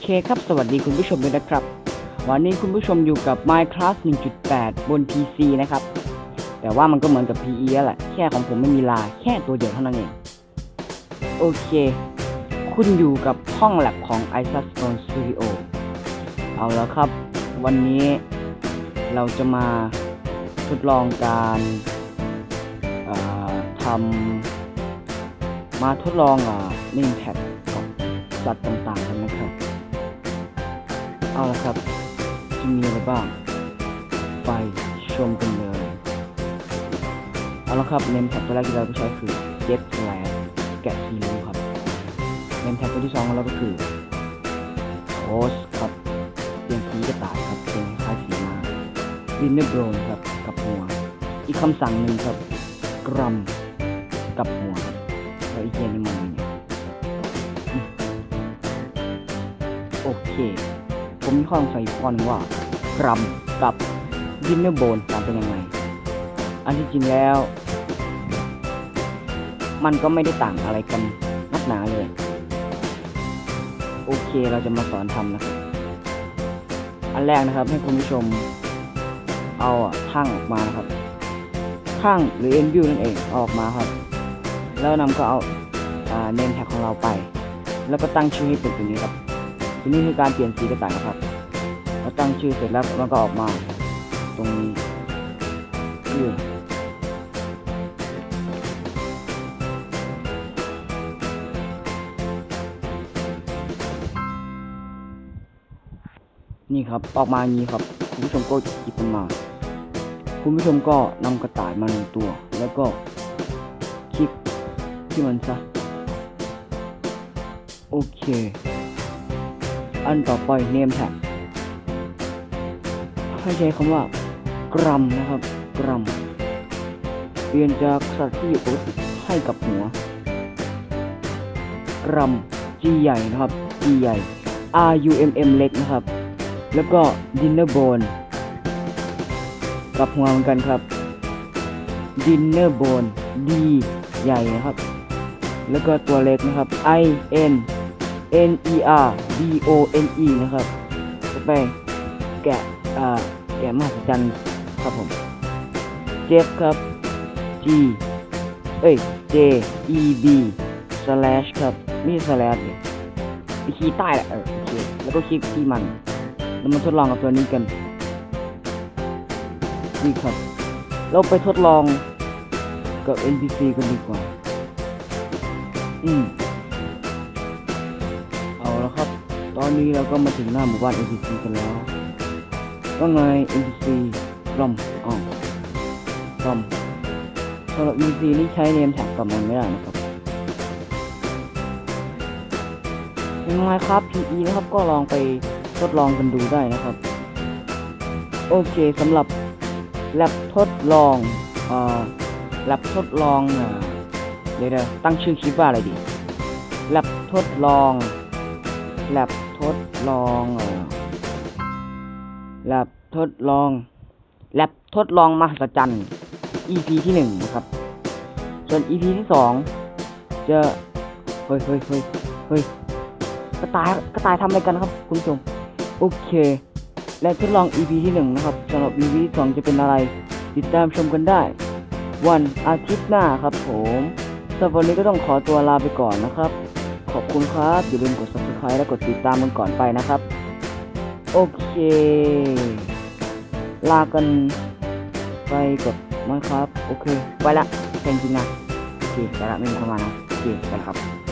เคครับ สวัสดีคุณผู้ชมด้วยนะครับ วันนี้คุณผู้ชมอยู่กับ Minecraft 1.8 บน PC นะครับ แต่ว่ามันก็เหมือนกับ PE แล้วแหละ แค่ของผมไม่มีลา แค่ตัวเดียวเท่านั้นเอง โอเค คุณอยู่กับห้องแลบของ i s a Stone Studio เอาแล้วครับ วันนี้เราจะมาทดลองการทำมาทดลองอ่า name tag ของสัตว์ต่าง เอาละครับ จะมีอะไรบ้าง ไปชมกันเลย เอาละครับ name tag ตัวแรกที่เราจะใช้คือ get slash แกะซีรูครับ name tag ตัวที่สองของเราก็คือ toast ครับเตียนสีกระต่ายครับเป็นคล้ายๆสีมา dinner brown ครับกับหัว อีกคำสั่งหนึ่งครับกรัมกับหัวครับแล้วอีกอย่างหนึงมันเนี่ยอืมโอเค ผมมีข้อสงสัยอีกข้อนึงว่ากรัมกับ dinner bone ต่างกันยังไง อันที่จริงแล้ว มันก็ไม่ได้ต่างอะไรกันนักหนาเลย โอเคเราจะมาสอนทำนะครับ อันแรกนะครับให้คุณผู้ชม เอาข้างออกมานะครับ ข้างหรือ end view นั่นเองเอออกมาครับ แล้วนำก็เอาอ่า name tag ของเราไป แล้วก็ตั้งชื่อให้เป็นตัวนี้ครับ ตัวนี้คือการเปลี่ยนสีกระต่ายนะครับเราตั้งชื่อเสร็จแล้วมันก็ออกมา ตรงนี้ชื่อนี่ครับออกมาอย่างนี้ครับ คุณผู้ชมก็หยิบมันมา คุณผู้ชมก็นำกระต่ายมาหนึ่งตัว แล้วก็คลิกที่มันซะ โอเค อันต่อไป name tag ให้ใช้คำว่ากรัมนะครับ กรัม เปลี่ยนจากสัตว์ที่อยู่ปกติให้กับหัว กรัม G ใหญ่นะครับ G ใหญ่ R U M M เล็กนะครับ แล้วก็ dinner bone กับหัวเหมือนกันครับ dinner bone D ใหญ่นะครับ แล้วก็ตัวเล็กนะครับ I N N E R B O N E นะครับต่อไปแกะอ่าแกะมหัศจรรย์ครับผมเจฟครับ G เอ้ย J E B slash ครับไม่ slash เลยไปคีย์ใต้แหละเออโอเคแล้วก็คลิกที่มันเรามาทดลองกับตัวนี้กันนี่ครับ เราไปทดลองกับ NPC กันดีกว่า อืม อนนี้เราก็มาถึงหน้าหมู่บ้าน NPC กันแล้ว ว่าไง NPC รอมอ๋อรอมสำหรับ NPC นี่ใช้เนมแท็กกับมันไม่ได้นะครับยังไงครับ PE นะครับก็ลองไปทดลองกันดูได้นะครับ โอเคสำหรับแลบทดลองเอ่อแลบทดลองอ่าเดี๋ยวตั้งชื่อคลิปว่าอะไรดีแลบทดลองแลบ ดลองอ่อแลบทดลองแลบทดลองมหัศจรรย์ EP ที่หนึ่งนะครับ ส่วน EP ที่สองจะเฮ้ยเฮ้ยเฮ้ยเฮ้ยกระต่ายกระต่ายทำอะไรกันครับ คุณผู้ชมโอเค และทดลอง EP ที่หนึ่งนะครับสำหรับ EP ที่สองจะเป็นอะไร ติดตามชมกันได้ วันอาทิตย์หน้าครับผมสำหรับวันนี้ก็ต้องขอตัวลาไปก่อนนะครับ ขอบคุณครับ อย่าลืมกด subscribe และกดติดตามกันก่อนไปนะครับ โอเค ลากันไปกับนะครับ โอเค ไปละแค่จริงนะโอเคไปละไม่มีเข้ามานะโอเคไปละครับ